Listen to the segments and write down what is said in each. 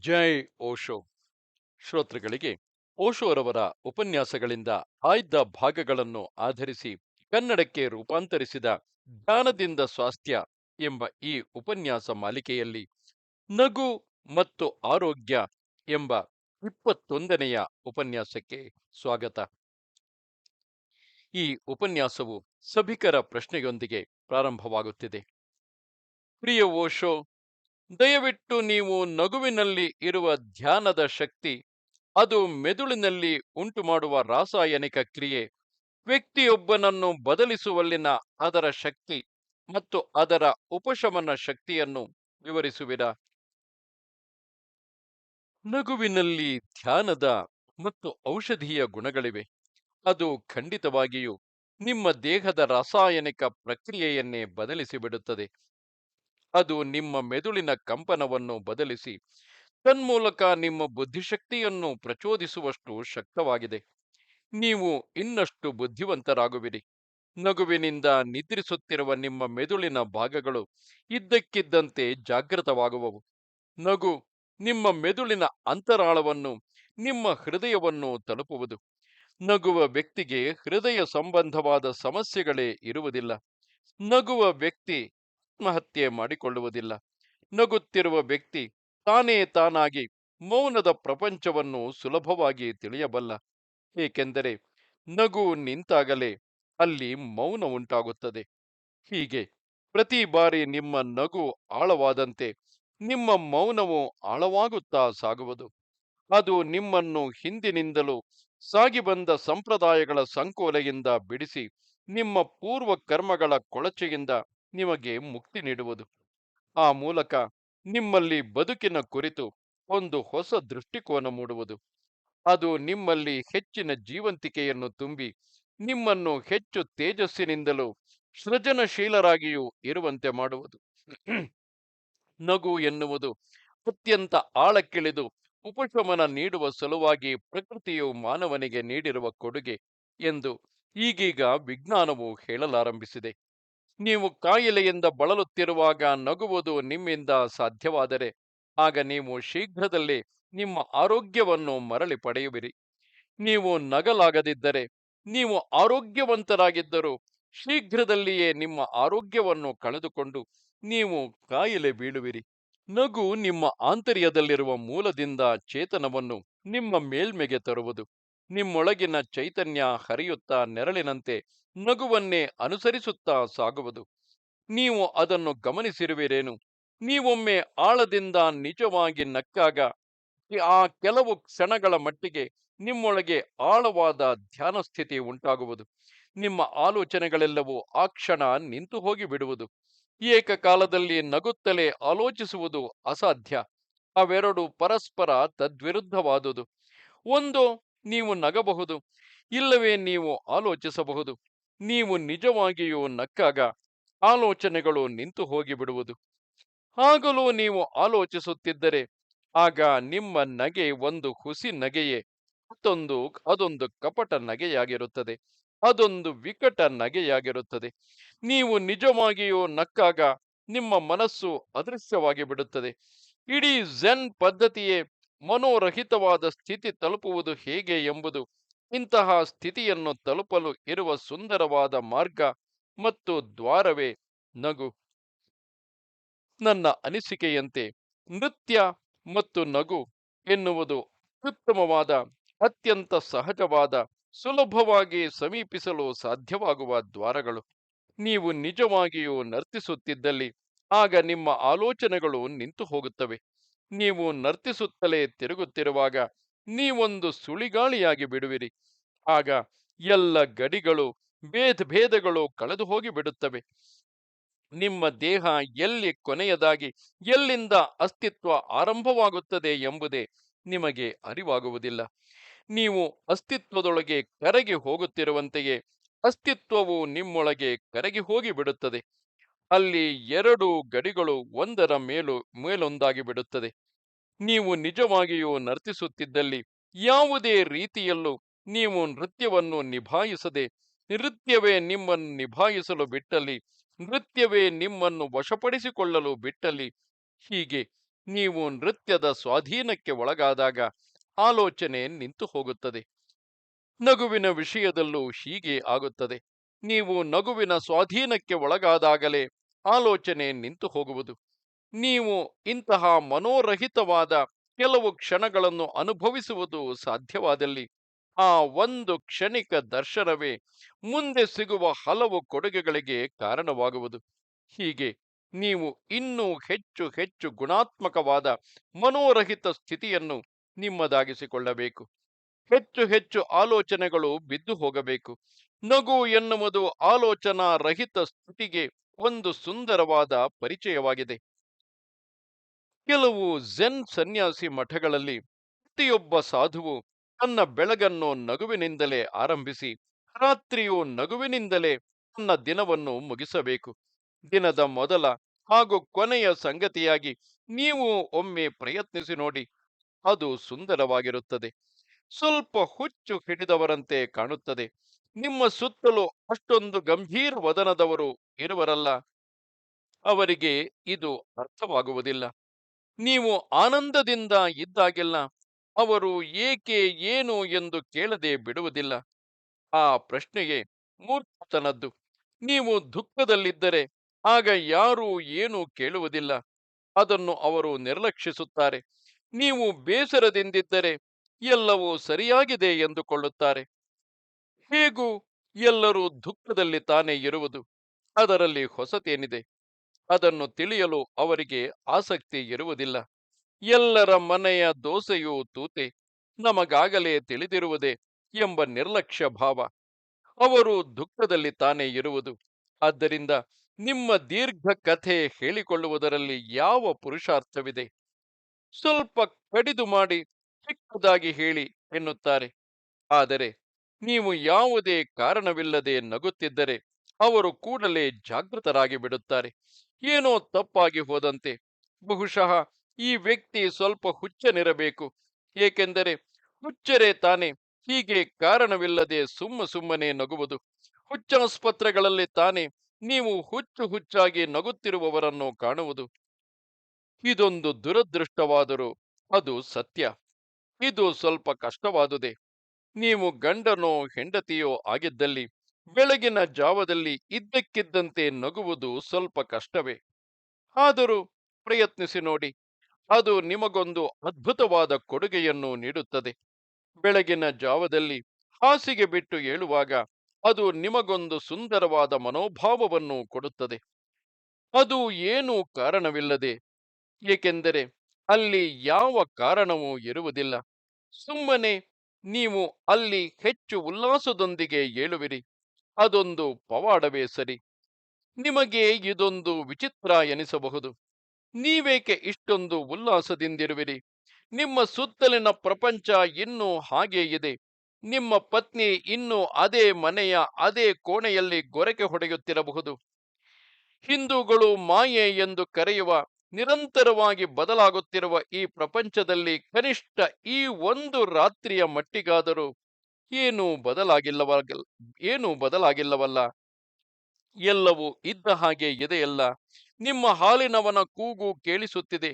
ಜೈ ಓಶೋ. ಶ್ರೋತೃಗಳಿಗೆ, ಓಶೋರವರ ಉಪನ್ಯಾಸಗಳಿಂದ ಆಯ್ದ ಭಾಗಗಳನ್ನು ಆಧರಿಸಿ ಕನ್ನಡಕ್ಕೆ ರೂಪಾಂತರಿಸಿದ ಜ್ಞಾನದಿಂದ ಸ್ವಾಸ್ಥ್ಯ ಎಂಬ ಈ ಉಪನ್ಯಾಸ ಮಾಲಿಕೆಯಲ್ಲಿ ನಗು ಮತ್ತು ಆರೋಗ್ಯ ಎಂಬ ಇಪ್ಪತ್ತೊಂದನೆಯ ಉಪನ್ಯಾಸಕ್ಕೆ ಸ್ವಾಗತ. ಈ ಉಪನ್ಯಾಸವು ಸಭಿಕರ ಪ್ರಶ್ನೆಯೊಂದಿಗೆ ಪ್ರಾರಂಭವಾಗುತ್ತಿದೆ. ಪ್ರಿಯ ಓಶೋ ದಯವಿಟ್ಟು ನೀವು ನಗುವಿನಲ್ಲಿ ಇರುವ ಧ್ಯಾನದ ಶಕ್ತಿ, ಅದು ಮೆದುಳಿನಲ್ಲಿ ಉಂಟುಮಾಡುವ ರಾಸಾಯನಿಕ ಕ್ರಿಯೆ, ವ್ಯಕ್ತಿಯೊಬ್ಬನನ್ನು ಬದಲಿಸುವಲ್ಲಿನ ಅದರ ಶಕ್ತಿ ಮತ್ತು ಅದರ ಉಪಶಮನ ಶಕ್ತಿಯನ್ನು ವಿವರಿಸುವಿರಾ? ನಗುವಿನಲ್ಲಿ ಧ್ಯಾನದ ಮತ್ತು ಔಷಧೀಯ ಗುಣಗಳಿವೆ. ಅದು ಖಂಡಿತವಾಗಿಯೂ ನಿಮ್ಮ ದೇಹದ ರಾಸಾಯನಿಕ ಪ್ರಕ್ರಿಯೆಯನ್ನೇ ಬದಲಿಸಿಬಿಡುತ್ತದೆ. ಅದು ನಿಮ್ಮ ಮೆದುಳಿನ ಕಂಪನವನ್ನು ಬದಲಿಸಿ, ತನ್ಮೂಲಕ ನಿಮ್ಮ ಬುದ್ಧಿಶಕ್ತಿಯನ್ನು ಪ್ರಚೋದಿಸುವಷ್ಟು ಶಕ್ತವಾಗಿದೆ. ನೀವು ಇನ್ನಷ್ಟು ಬುದ್ಧಿವಂತರಾಗುವಿರಿ. ನಗುವಿನಿಂದ ನಿದ್ರಿಸುತ್ತಿರುವ ನಿಮ್ಮ ಮೆದುಳಿನ ಭಾಗಗಳು ಇದ್ದಕ್ಕಿದ್ದಂತೆ ಜಾಗೃತವಾಗುವವು. ನಗು ನಿಮ್ಮ ಮೆದುಳಿನ ಅಂತರಾಳವನ್ನು, ನಿಮ್ಮ ಹೃದಯವನ್ನು ತಲುಪುವುದು. ನಗುವ ವ್ಯಕ್ತಿಗೆ ಹೃದಯ ಸಂಬಂಧವಾದ ಸಮಸ್ಯೆಗಳೇ ಇರುವುದಿಲ್ಲ. ನಗುವ ವ್ಯಕ್ತಿ ಆತ್ಮಹತ್ಯೆ ಮಾಡಿಕೊಳ್ಳುವುದಿಲ್ಲ. ನಗುತ್ತಿರುವ ವ್ಯಕ್ತಿ ತಾನೇ ತಾನಾಗಿ ಮೌನದ ಪ್ರಪಂಚವನ್ನು ಸುಲಭವಾಗಿ ತಿಳಿಯಬಲ್ಲ. ಏಕೆಂದರೆ ನಗು ನಿಂತಾಗಲೇ ಅಲ್ಲಿ ಮೌನ ಉಂಟಾಗುತ್ತದೆ. ಹೀಗೆ ಪ್ರತಿ ಬಾರಿ ನಿಮ್ಮ ನಗು ಆಳವಾದಂತೆ ನಿಮ್ಮ ಮೌನವು ಆಳವಾಗುತ್ತಾ ಸಾಗುವುದು. ಅದು ನಿಮ್ಮನ್ನು ಹಿಂದಿನಿಂದಲೂ ಸಾಗಿ ಬಂದ ಸಂಪ್ರದಾಯಗಳ ಸಂಕೋಲೆಯಿಂದ ಬಿಡಿಸಿ ನಿಮ್ಮ ಪೂರ್ವ ಕರ್ಮಗಳ ಕೊಳಚೆಯಿಂದ ನಿಮಗೆ ಮುಕ್ತಿ ನೀಡುವುದು. ಆ ಮೂಲಕ ನಿಮ್ಮಲ್ಲಿ ಬದುಕಿನ ಕುರಿತು ಒಂದು ಹೊಸ ದೃಷ್ಟಿಕೋನ ಮೂಡುವುದು. ಅದು ನಿಮ್ಮಲ್ಲಿ ಹೆಚ್ಚಿನ ಜೀವಂತಿಕೆಯನ್ನು ತುಂಬಿ, ನಿಮ್ಮನ್ನು ಹೆಚ್ಚು ತೇಜಸ್ಸಿನಿಂದಲೂ ಸೃಜನಶೀಲರಾಗಿಯೂ ಇರುವಂತೆ ಮಾಡುವುದು. ನಗು ಎನ್ನುವುದು ಅತ್ಯಂತ ಆಳಕ್ಕಿಳಿದು ಉಪಶಮನ ನೀಡುವ ಸಲುವಾಗಿ ಪ್ರಕೃತಿಯು ಮಾನವನಿಗೆ ನೀಡಿರುವ ಕೊಡುಗೆ ಎಂದು ಈಗೀಗ ವಿಜ್ಞಾನವು ಹೇಳಲಾರಂಭಿಸಿದೆ. ನೀವು ಕಾಯಿಲೆಯಿಂದ ಬಳಲುತ್ತಿರುವಾಗ ನಗುವುದು ನಿಮ್ಮಿಂದ ಸಾಧ್ಯವಾದರೆ ಆಗ ನೀವು ಶೀಘ್ರದಲ್ಲಿ ನಿಮ್ಮ ಆರೋಗ್ಯವನ್ನು ಮರಳಿ ಪಡೆಯುವಿರಿ. ನೀವು ನಗಲಾಗದಿದ್ದರೆ, ನೀವು ಆರೋಗ್ಯವಂತರಾಗಿದ್ದರೂ ಶೀಘ್ರದಲ್ಲಿಯೇ ನಿಮ್ಮ ಆರೋಗ್ಯವನ್ನು ಕಳೆದುಕೊಂಡು ನೀವು ಕಾಯಿಲೆ ಬೀಳುವಿರಿ. ನಗು ನಿಮ್ಮ ಆಂತರ್ಯದಲ್ಲಿರುವ ಮೂಲದಿಂದ ಚೇತನವನ್ನು ನಿಮ್ಮ ಮೇಲ್ಮೆಗೆ ತರುವುದು. ನಿಮ್ಮೊಳಗಿನ ಚೈತನ್ಯ ಹರಿಯುತ್ತಾ ನೆರಳಿನಂತೆ ನಗುವನ್ನೇ ಅನುಸರಿಸುತ್ತಾ ಸಾಗುವುದು. ನೀವು ಅದನ್ನು ಗಮನಿಸಿರುವಿರೇನು? ನೀವೊಮ್ಮೆ ಆಳದಿಂದ ನಿಜವಾಗಿ ನಕ್ಕಾಗ ಆ ಕೆಲವು ಕ್ಷಣಗಳ ಮಟ್ಟಿಗೆ ನಿಮ್ಮೊಳಗೆ ಆಳವಾದ ಧ್ಯಾನ ಸ್ಥಿತಿ ಉಂಟಾಗುವುದು. ನಿಮ್ಮ ಆಲೋಚನೆಗಳೆಲ್ಲವೂ ಆ ಕ್ಷಣ ನಿಂತು ಹೋಗಿ ಬಿಡುವುದು ಏಕಕಾಲದಲ್ಲಿ ನಗುತ್ತಲೇ ಆಲೋಚಿಸುವುದು ಅಸಾಧ್ಯ. ಅವೆರಡು ಪರಸ್ಪರ ತದ್ವಿರುದ್ಧವಾದುದು. ಒಂದು, ನೀವು ನಗಬಹುದು. ಇಲ್ಲವೇ ನೀವು ಆಲೋಚಿಸಬಹುದು. ನೀವು ನಿಜವಾಗಿಯೂ ನಕ್ಕಾಗ ಆಲೋಚನೆಗಳು ನಿಂತು ಹೋಗಿಬಿಡುವುದು. ಆಗಲೂ ನೀವು ಆಲೋಚಿಸುತ್ತಿದ್ದರೆ ಆಗ ನಿಮ್ಮ ನಗೆ ಒಂದು ಹುಸಿ ನಗೆಯೇ, ಮತ್ತೊಂದು ಅದೊಂದು ಕಪಟ ನಗೆಯಾಗಿರುತ್ತದೆ, ಅದೊಂದು ವಿಕಟ ನಗೆಯಾಗಿರುತ್ತದೆ. ನೀವು ನಿಜವಾಗಿಯೂ ನಕ್ಕಾಗ ನಿಮ್ಮ ಮನಸ್ಸು ಅದೃಶ್ಯವಾಗಿ ಬಿಡುತ್ತದೆ. ಇಡೀ ಝೆನ್ ಪದ್ಧತಿಯೇ ಮನೋರಹಿತವಾದ ಸ್ಥಿತಿ ತಲುಪುವುದು ಹೇಗೆ ಎಂಬುದು ಇಂತಹ ಸ್ಥಿತಿಯನ್ನು ತಲುಪಲು ಇರುವ ಸುಂದರವಾದ ಮಾರ್ಗ ಮತ್ತು ದ್ವಾರವೇ ನಗು. ನನ್ನ ಅನಿಸಿಕೆಯಂತೆ ನೃತ್ಯ ಮತ್ತು ನಗು ಎನ್ನುವುದು ಅತ್ಯುತ್ತಮವಾದ ಅತ್ಯಂತ ಸಹಜವಾದ, ಸುಲಭವಾಗಿ ಸಮೀಪಿಸಲು ಸಾಧ್ಯವಾಗುವ ದ್ವಾರಗಳು. ನೀವು ನಿಜವಾಗಿಯೂ ನರ್ತಿಸುತ್ತಿದ್ದಲ್ಲಿ ಆಗ ನಿಮ್ಮ ಆಲೋಚನೆಗಳು ನಿಂತು ಹೋಗುತ್ತವೆ ನೀವು ನರ್ತಿಸುತ್ತಲೇ ತಿರುಗುತ್ತಿರುವಾಗ ನೀವೊಂದು ಸುಳಿಗಾಳಿಯಾಗಿ ಬಿಡುವಿರಿ. ಆಗ ಎಲ್ಲ ಗಡಿಗಳು ಭೇದ ಭೇದಗಳು ಕಳೆದು ಹೋಗಿ ಬಿಡುತ್ತವೆ. ನಿಮ್ಮ ದೇಹ ಎಲ್ಲಿ ಕೊನೆಯದಾಗಿ, ಎಲ್ಲಿಂದ ಅಸ್ತಿತ್ವ ಆರಂಭವಾಗುತ್ತದೆ ಎಂಬುದೇ ನಿಮಗೆ ಅರಿವಾಗುವುದಿಲ್ಲ. ನೀವು ಅಸ್ತಿತ್ವದೊಳಗೆ ಕರಗಿ ಹೋಗುತ್ತಿರುವಂತೆಯೇ ಅಸ್ತಿತ್ವವು ನಿಮ್ಮೊಳಗೆ ಕರಗಿ ಹೋಗಿ ಬಿಡುತ್ತದೆ. ಅಲ್ಲಿ ಎರಡು ಗಡಿಗಳು ಒಂದರ ಮೇಲು, ಮೇಲೊಂದಾಗಿ ಬಿಡುತ್ತದೆ. ನೀವು ನಿಜವಾಗಿಯೂ ನರ್ತಿಸುತ್ತಿದ್ದಲ್ಲಿ ಯಾವುದೇ ರೀತಿಯಲ್ಲೂ ನೀವು ನೃತ್ಯವನ್ನು ನಿಭಾಯಿಸದೆ, ನೃತ್ಯವೇ ನಿಮ್ಮನ್ನು ನಿಭಾಯಿಸಲು ಬಿಟ್ಟಲ್ಲಿ, ನೃತ್ಯವೇ ನಿಮ್ಮನ್ನು ವಶಪಡಿಸಿಕೊಳ್ಳಲು ಬಿಟ್ಟಲ್ಲಿ, ಹೀಗೆ ನೀವು ನೃತ್ಯದ ಸ್ವಾಧೀನಕ್ಕೆ ಒಳಗಾದಾಗ ಆಲೋಚನೆ ನಿಂತು ಹೋಗುತ್ತದೆ. ನಗುವಿನ ವಿಷಯದಲ್ಲೂ ಹೀಗೆ ಆಗುತ್ತದೆ. ನೀವು ನಗುವಿನ ಸ್ವಾಧೀನಕ್ಕೆ ಒಳಗಾದಾಗಲೇ ಆಲೋಚನೆ ನಿಂತು ಹೋಗುವುದು. ನೀವು ಇಂತಹ ಮನೋರಹಿತವಾದ ಕೆಲವು ಕ್ಷಣಗಳನ್ನು ಅನುಭವಿಸುವುದು ಸಾಧ್ಯವಾದಲ್ಲಿ ಆ ಒಂದು ಕ್ಷಣಿಕ ದರ್ಶನವೇ ಮುಂದೆ ಸಿಗುವ ಹಲವು ಕೊಡುಗೆಗಳಿಗೆ ಕಾರಣವಾಗುವುದು. ಹೀಗೆ ನೀವು ಇನ್ನೂ ಹೆಚ್ಚು ಹೆಚ್ಚು ಗುಣಾತ್ಮಕವಾದ ಮನೋರಹಿತ ಸ್ಥಿತಿಯನ್ನು ನಿಮ್ಮದಾಗಿಸಿಕೊಳ್ಳಬೇಕು. ಹೆಚ್ಚು ಹೆಚ್ಚು ಆಲೋಚನೆಗಳು ಬಿದ್ದು ಹೋಗಬೇಕು. ನಗು ಎನ್ನುವುದು ಆಲೋಚನಾ ರಹಿತ ಸ್ಥಿತಿಗೆ ಒಂದು ಸುಂದರವಾದ ಪರಿಚಯವಾಗಿದೆ. ಕೆಲವು ಝೆನ್ ಸನ್ಯಾಸಿ ಮಠಗಳಲ್ಲಿ ಪ್ರತಿಯೊಬ್ಬ ಸಾಧುವು ತನ್ನ ಬೆಳಗನ್ನು ನಗುವಿನಿಂದಲೇ ಆರಂಭಿಸಿ, ರಾತ್ರಿಯು ನಗುವಿನಿಂದಲೇ ತನ್ನ ದಿನವನ್ನು ಮುಗಿಸಬೇಕು. ದಿನದ ಮೊದಲ ಹಾಗೂ ಕೊನೆಯ ಸಂಗತಿಯಾಗಿ ನೀವು ಒಮ್ಮೆ ಪ್ರಯತ್ನಿಸಿ ನೋಡಿ, ಅದು ಸುಂದರವಾಗಿರುತ್ತದೆ. ಸ್ವಲ್ಪ ಹುಚ್ಚು ಹಿಡಿದವರಂತೆ ಕಾಣುತ್ತದೆ. ನಿಮ್ಮ ಸುತ್ತಲೂ ಅಷ್ಟೊಂದು ಗಂಭೀರ ವದನದವರು ಇರುವರಲ್ಲ. ಅವರಿಗೆ ಇದು ಅರ್ಥವಾಗುವುದಿಲ್ಲ. ನೀವು ಆನಂದದಿಂದ ಇದ್ದಾಗೆಲ್ಲ ಅವರು ಏಕೆ ಏನು ಎಂದು ಕೇಳದೆ ಬಿಡುವುದಿಲ್ಲ. ಆ ಪ್ರಶ್ನೆಗೆ ಮೂರ್ತನದ್ದು ನೀವು ದುಃಖದಲ್ಲಿದ್ದರೆ ಆಗ ಯಾರೂ ಏನೂ ಕೇಳುವುದಿಲ್ಲ. ಅದನ್ನು ಅವರು ನಿರ್ಲಕ್ಷಿಸುತ್ತಾರೆ. ನೀವು ಬೇಸರದಿಂದಿದ್ದರೆ ಎಲ್ಲವೂ ಸರಿಯಾಗಿದೆ ಎಂದುಕೊಳ್ಳುತ್ತಾರೆ. ಹೇಗೂ ಎಲ್ಲರೂ ದುಃಖದಲ್ಲಿ ತಾನೇ ಇರುವುದು. ಅದರಲ್ಲಿ ಹೊಸತೇನಿದೆ. ಅದನ್ನು ತಿಳಿಯಲು ಅವರಿಗೆ ಆಸಕ್ತಿ ಇರುವುದಿಲ್ಲ. ಎಲ್ಲರ ಮನೆಯ ದೋಸೆಯೂ ತೂತೆ, ನಮಗಾಗಲೇ ತಿಳಿದಿರುವುದೇ ಎಂಬ ನಿರ್ಲಕ್ಷ್ಯ ಭಾವ. ಅವರು ದುಃಖದಲ್ಲಿ ತಾನೇ ಇರುವುದು. ಆದ್ದರಿಂದ ನಿಮ್ಮ ದೀರ್ಘ ಕಥೆ ಹೇಳಿಕೊಳ್ಳುವುದರಲ್ಲಿ ಯಾವ ಪುರುಷಾರ್ಥವಿದೆ? ಸ್ವಲ್ಪ ಕಡಿದು ಮಾಡಿ ಚಿಕ್ಕದಾಗಿ ಹೇಳಿ ಎನ್ನುತ್ತಾರೆ. ಆದರೆ ನೀವು ಯಾವುದೇ ಕಾರಣವಿಲ್ಲದೆ ನಗುತ್ತಿದ್ದರೆ ಅವರು ಕೂಡಲೇ ಜಾಗೃತರಾಗಿ ಬಿಡುತ್ತಾರೆ. ಏನೋ ತಪ್ಪಾಗಿ ಹೋದಂತೆ. ಬಹುಶಃ ಈ ವ್ಯಕ್ತಿ ಸ್ವಲ್ಪ ಹುಚ್ಚನಿರಬೇಕು. ಏಕೆಂದರೆ ಹುಚ್ಚರೇ ತಾನೆ. ಹೀಗೆ ಕಾರಣವಿಲ್ಲದೆ ಸುಮ್ಮ ಸುಮ್ಮನೆ ನಗುವುದು. ಹುಚ್ಚಾಸ್ಪತ್ರೆಗಳಲ್ಲಿ ತಾನೆ ನೀವು ಹುಚ್ಚು ಹುಚ್ಚಾಗಿ ನಗುತ್ತಿರುವವರನ್ನು ಕಾಣುವುದು. ಇದೊಂದು ದುರದೃಷ್ಟವಾದರೂ ಅದು ಸತ್ಯ. ಇದು ಸ್ವಲ್ಪ ಕಷ್ಟವಾದುದೇ. ನೀವು ಗಂಡನೋ ಹೆಂಡತಿಯೋ ಆಗಿದ್ದಲ್ಲಿ ಬೆಳಗಿನ ಜಾವದಲ್ಲಿ ಇದ್ದಕ್ಕಿದ್ದಂತೆ ನಗುವುದು ಸ್ವಲ್ಪ ಕಷ್ಟವೇ. ಆದರೂ ಪ್ರಯತ್ನಿಸಿ ನೋಡಿ. ಅದು ನಿಮಗೊಂದು ಅದ್ಭುತವಾದ ಕೊಡುಗೆಯನ್ನು ನೀಡುತ್ತದೆ. ಬೆಳಗಿನ ಜಾವದಲ್ಲಿ ಹಾಸಿಗೆ ಬಿಟ್ಟು ಏಳುವಾಗ ಅದು ನಿಮಗೊಂದು ಸುಂದರವಾದ ಮನೋಭಾವವನ್ನು ಕೊಡುತ್ತದೆ. ಅದು ಏನೂ ಕಾರಣವಿಲ್ಲದೆ, ಏಕೆಂದರೆ ಅಲ್ಲಿ ಯಾವ ಕಾರಣವೂ ಇರುವುದಿಲ್ಲ. ಸುಮ್ಮನೆ ನೀವು ಅಲ್ಲಿ ಹೆಚ್ಚು ಉಲ್ಲಾಸದೊಂದಿಗೆ ಏಳುವಿರಿ. ಅದೊಂದು ಪವಾಡವೇ ಸರಿ. ನಿಮಗೆ ಇದೊಂದು ವಿಚಿತ್ರ ಎನಿಸಬಹುದು. ನೀವೇಕೆ ಇಷ್ಟೊಂದು ಉಲ್ಲಾಸದಿಂದಿರುವಿರಿ? ನಿಮ್ಮ ಸುತ್ತಲಿನ ಪ್ರಪಂಚ ಇನ್ನೂ ಹಾಗೇ ಇದೆ. ನಿಮ್ಮ ಪತ್ನಿ ಇನ್ನೂ ಅದೇ ಮನೆಯ ಅದೇ ಕೋಣೆಯಲ್ಲಿ ಗೊರಕೆ ಹೊಡೆಯುತ್ತಿರಬಹುದು. ಹಿಂದೂಗಳು ಮಾಯೆ ಎಂದು ಕರೆಯುವ, ನಿರಂತರವಾಗಿ ಬದಲಾಗುತ್ತಿರುವ ಈ ಪ್ರಪಂಚದಲ್ಲಿ ಕನಿಷ್ಠ ಈ ಒಂದು ರಾತ್ರಿಯ ಮಟ್ಟಿಗಾದರೂ ಏನೂ ಬದಲಾಗಿಲ್ಲವಲ್ಲ ಏನೂ ಬದಲಾಗಿಲ್ಲವಲ್ಲ? ಎಲ್ಲವೂ ಇದ್ದ ಹಾಗೆ ಇದೆಯಲ್ಲ ನಿಮ್ಮ ಹಾಲಿನವನ ಕೂಗು ಕೇಳಿಸುತ್ತಿದೆ.